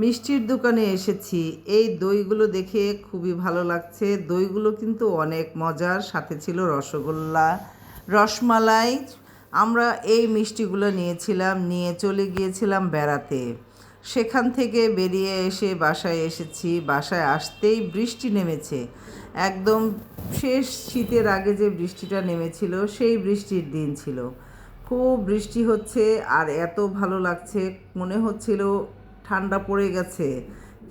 মিষ্টির দোকানে এসেছি। এই দইগুলো দেখে খুবই ভালো লাগছে। দইগুলো কিন্তু অনেক মজার। সাথে ছিল রসগোল্লা, রসমালাই। আমরা এই মিষ্টিগুলো নিয়েছিলাম, নিয়ে চলে গিয়েছিলাম বেড়াতে। সেখান থেকে বেরিয়ে এসে বাসায় এসেছি। বাসায় আসতেই বৃষ্টি নেমেছে। একদম শেষ শীতের আগে যে বৃষ্টিটা নেমেছিল, সেই বৃষ্টির দিন ছিল। খুব বৃষ্টি হচ্ছে আর এত ভালো লাগছে। মনে হচ্ছিল ঠান্ডা পড়ে গেছে।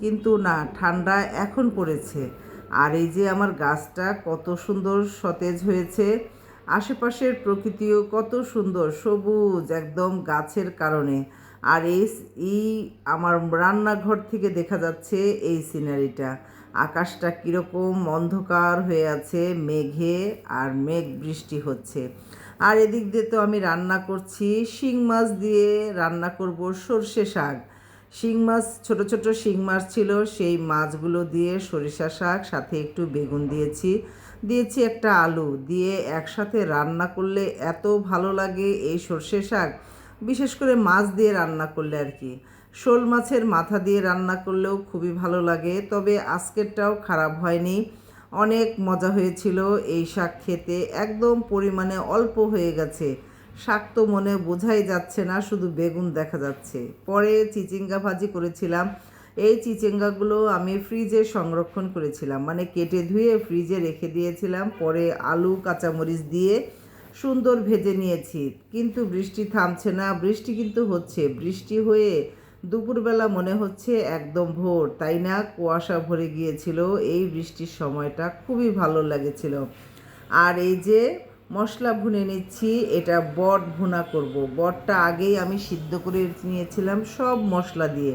কিন্তু না, ঠান্ডা এখন পড়েছে। আর এই যে আমার গাছটা কত সুন্দর সতেজ হয়েছে, আশেপাশের প্রকৃতিও কত সুন্দর, সবুজ একদম গাছের কারণে। আর এই এই আমার রান্নাঘর থেকে দেখা যাচ্ছে এই সিনারিটা। আকাশটা কীরকম অন্ধকার হয়ে আছে, মেঘে আর মেঘ বৃষ্টি হচ্ছে। আর এদিক দিয়ে তো আমি রান্না করছি, শিং মাছ দিয়ে রান্না করব সর্ষে শাক। শিং মাছ, ছোট ছোট শিং মাছ ছিল। সেই মাছগুলো দিয়ে সরিষা শাক, সাথে একটু বেগুন দিয়েছি। দিয়েছি একটা আলু। দিয়ে একসাথে রান্না করলে এত ভালো লাগে এই সর্ষে শাক। বিশেষ করে মাছ দিয়ে রান্না করলে আর কি। শোল মাছের মাথা দিয়ে রান্না করলেও খুবই ভালো লাগে। তবে আজকেরটাও খারাপ হয়নি। অনেক মজা হয়েছিল এই শাক খেতে। একদম পরিমাণে অল্প হয়ে গেছে। শাক তো মনে বোঝাই যাচ্ছে না, শুধু বেগুন দেখা যাচ্ছে। পরে চিচিঙ্গা ভাজি করেছিলাম। এই চিচিঙ্গাগুলো আমি ফ্রিজে সংরক্ষণ করেছিলাম। মানে কেটে ধুয়ে ফ্রিজে রেখে দিয়েছিলাম। পরে আলু, কাঁচামরিচ দিয়ে সুন্দর ভেজে নিয়েছি। কিন্তু বৃষ্টি থামছে না। বৃষ্টি কিন্তু হচ্ছে। বৃষ্টি হয়ে দুপুরবেলা মনে হচ্ছে একদম ভোর। তাই না? কুয়াশা ভরে গিয়েছিল। এই বৃষ্টির সময়টা খুবই ভালো লেগেছিল। আর এই যে মশলা ভুনে নিচ্ছি, এটা বট ভুনা করব। বটটা আগেই আমি সিদ্ধ করে নিয়েছিলাম সব মশলা দিয়ে।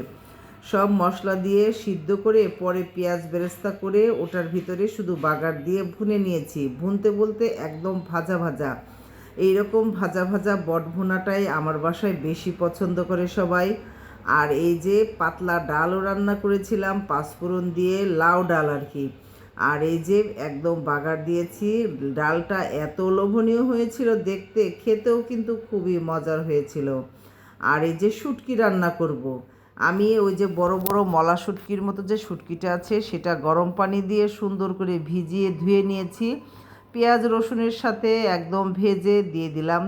সব মশলা দিয়ে সিদ্ধ করে পরে পেঁয়াজ বেরেস্তা করে ওটার ভিতরে শুধু বাগার দিয়ে ভুনে নিয়েছি। ভুনতে বলতে একদম ভাজা ভাজা। এই রকম ভাজা ভাজা বট ভুনাটাই আমার বাসায় বেশি পছন্দ করে সবাই। আর এই যে পাতলা ডালও রান্না করেছিলাম, পাঁচফোড়ন দিয়ে লাউ ডাল আর কি। আর এই যে একদম বাগার দিয়েছি, ডালটা এত লোভনীয় হয়েছিল দেখতে, খেতেও কিন্তু খুবই মজার হয়েছিল আর এই যে শুটকি রান্না করব। আমি ওই যে বড় বড় মলা শুটকির মতো যে শুটকিটা আছে, সেটা গরম পানি দিয়ে সুন্দর করে ভিজিয়ে ধুয়ে নিয়েছি পেঁয়াজ রসুনের সাথে একদম ভেজে দিয়ে দিলাম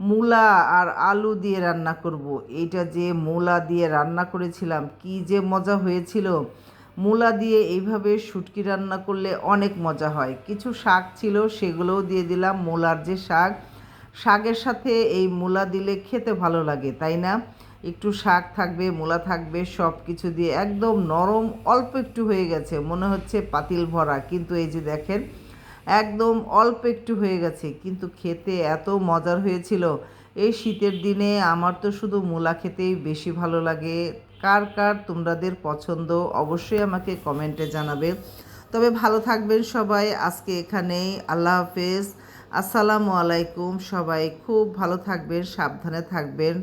মূলা আর আলু দিয়ে রান্না করব। এইটা যে মূলা দিয়ে রান্না করেছিলাম, কি যে মজা হয়েছিল মূলা দিয়ে এইভাবে শুটকি রান্না করলে অনেক মজা হয়। কিছু শাক ছিল, সেগুলোও দিয়ে দিলাম মূলার যে শাক। শাকের সাথে এই মূলা দিলে খেতে ভালো লাগে, তাই না? একটু শাক থাকবে, মূলা থাকবে সব কিছু দিয়ে একদম নরম, অল্প একটু হয়ে গেছে, মনে হচ্ছে পাতিল ভরা। কিন্তু এই যে দেখেন, একদম অল্প একটু হয়ে গেছে, কিন্তু খেতে এত মজার হয়েছিল। এই শীতের দিনে আমার তো শুধু মূলা খেতেই বেশি ভালো লাগে কার কার তোমাদের পছন্দ অবশ্যই আমাকে কমেন্টে জানাবে। তবে ভালো থাকবেন সবাই, আজকে এখানেই। আল্লাহ হাফেজ। আসসালামু আলাইকুম সবাই। খুব ভালো থাকবেন, সাবধানে থাকবেন।